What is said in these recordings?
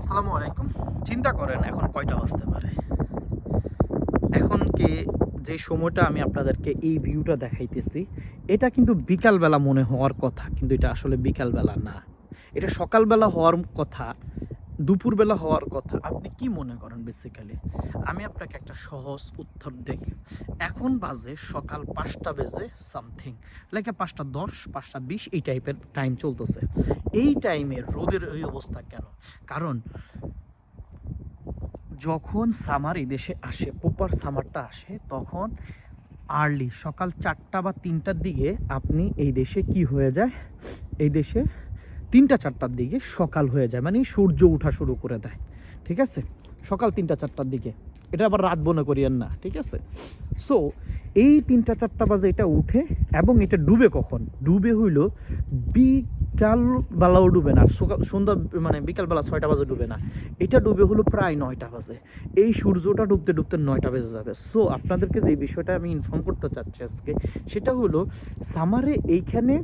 আসসালামু আলাইকুম। চিন্তা করেন, এখন কয়টা বাজতে পারে? এখন কে, যে সময়টা আমি আপনাদেরকে এই ভিউটা দেখাইতেছি, এটা কিন্তু বিকালবেলা মনে হওয়ার কথা, কিন্তু এটা আসলে বিকালবেলা না। এটা সকালবেলা হওয়ার কথা দুপুরবেলা হওয়ার কথা। আপনি কি মনে করেন বেসিক্যালি আমি আপনাকে একটা সহজ উত্তর দেই। এখন বাজে সকাল পাঁচটা বেজে সামথিং লাইক পাঁচটা দশ, পাঁচটা বিশ, এই টাইপের টাইম চলতেছে। এই টাইমে রোদের এই অবস্থা কেন? কারণ যখন সামার এই দেশে আসে প্রপার সামারটা আসে, তখন আর্লি সকাল চারটা বা তিনটার দিকে আপনি এই দেশে কি হয়ে যায়? এই দেশে তিনটা চারটার দিকে সকাল হয়ে যায় মানে সূর্য ওঠা শুরু করে দেয়, ঠিক আছে? সকাল তিনটা চারটার দিকে। এটা আবার রাত মনে করিয়েন না, ঠিক আছে? সো এই তিনটা চারটা বাজে এটা উঠে এবং এটা ডুবে কখন? ডুবে হইল বিকাল বেলাও ডুবে না সন্ধ্যা মানে বিকালবেলা ছয়টা বাজে ডুবে না। এটা ডুবে হলো প্রায় নয়টা বাজে। এই সূর্যটা ডুবতে ডুবতে নয়টা বেজে যাবে। সো আপনাদেরকে যে বিষয়টা আমি ইনফর্ম করতে চাচ্ছি আজকে, সেটা হলো সামারে এইখানে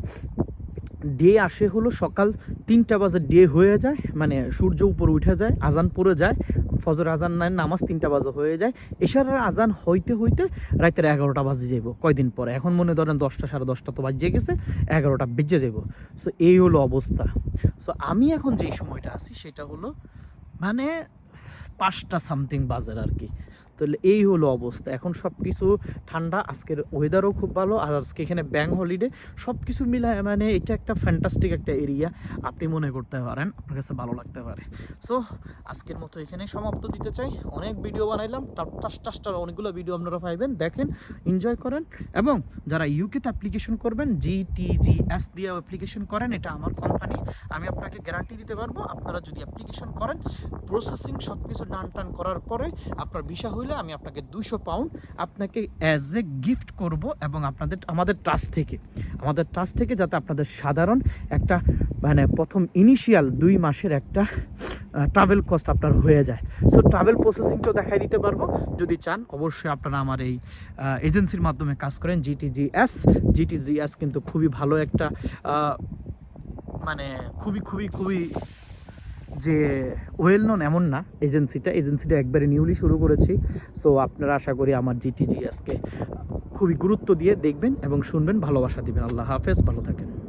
ডে আসে হলো সকাল তিনটা বাজে ডে হয়ে যায় মানে সূর্য উপরে উঠে যায়, আজান পড়ে যায়, ফজর আজান নাই, নামাজ তিনটা বাজে হয়ে যায়। এশারের আজান হইতে হইতে রাতের এগারোটা বাজে যাইব, কয়দিন পরে? এখন মনে ধরেন দশটা, সাড়ে দশটা তো বাজে গেছে, এগারোটা বেজে যাব সো এই হলো অবস্থা। সো আমি এখন যেই সময়টা আছি সেটা হলো মানে পাঁচটা সামথিং বাজার আর কি। তাহলে এই হলো অবস্থা। এখন সব কিছু ঠান্ডা, আজকের ওয়েদারও খুব ভালো, আর আজকে এখানে ব্যাঙ্ক হলিডে সব কিছু মিলায় মানে এটা একটা ফ্যান্টাস্টিক একটা এরিয়া আপনি মনে করতে পারেন, আপনার কাছে ভালো লাগতে পারে। সো আজকের মতো এখানে সমাপ্ত দিতে চাই। অনেক ভিডিও বানাইলাম টাস টাসটা অনেকগুলো ভিডিও আপনারা পাইবেন, দেখেন এনজয় করেন, এবং যারা ইউকেতে অ্যাপ্লিকেশন করবেন জি টি জি এস দিয়ে অ্যাপ্লিকেশন করেন, এটা আমার কোম্পানি আমি আপনাকে গ্যারান্টি দিতে পারব, আপনারা যদি অ্যাপ্লিকেশন করেন প্রসেসিং সব কিছু ডান টান করার পরে আপনার ভিসা হইলে আমি আপনাকে দুশো পাউন্ড আপনাকে অ্যাজ এ গিফট করব এবং আপনাদের, আমাদের ট্রাস্ট থেকে। আমাদের ট্রাস্ট থেকে যাতে আপনাদের সাধারণ একটা মানে প্রথম ইনিশিয়াল দুই মাসের একটা ট্রাভেল কস্ট আপনার হয়ে যায়। সো ট্রাভেল প্রসেসিংটাও দেখাই দিতে পারব। যদি চান, অবশ্যই আপনারা আমার এই এজেন্সির মাধ্যমে কাজ করেন। জিটিজিএস জিটিজিএস কিন্তু খুবই ভালো একটা মানে খুবই খুবই খুবই যে ওয়েল নন এমন না, এজেন্সিটা এজেন্সিটা একবারে নিউলি শুরু করেছি। সো আপনারা আশা করি আমার জিটিজিএসকে খুবই গুরুত্ব দিয়ে দেখবেন এবং শুনবেন। ভালোবাসা দিবেন। আল্লাহ হাফেজ। ভালো থাকেন।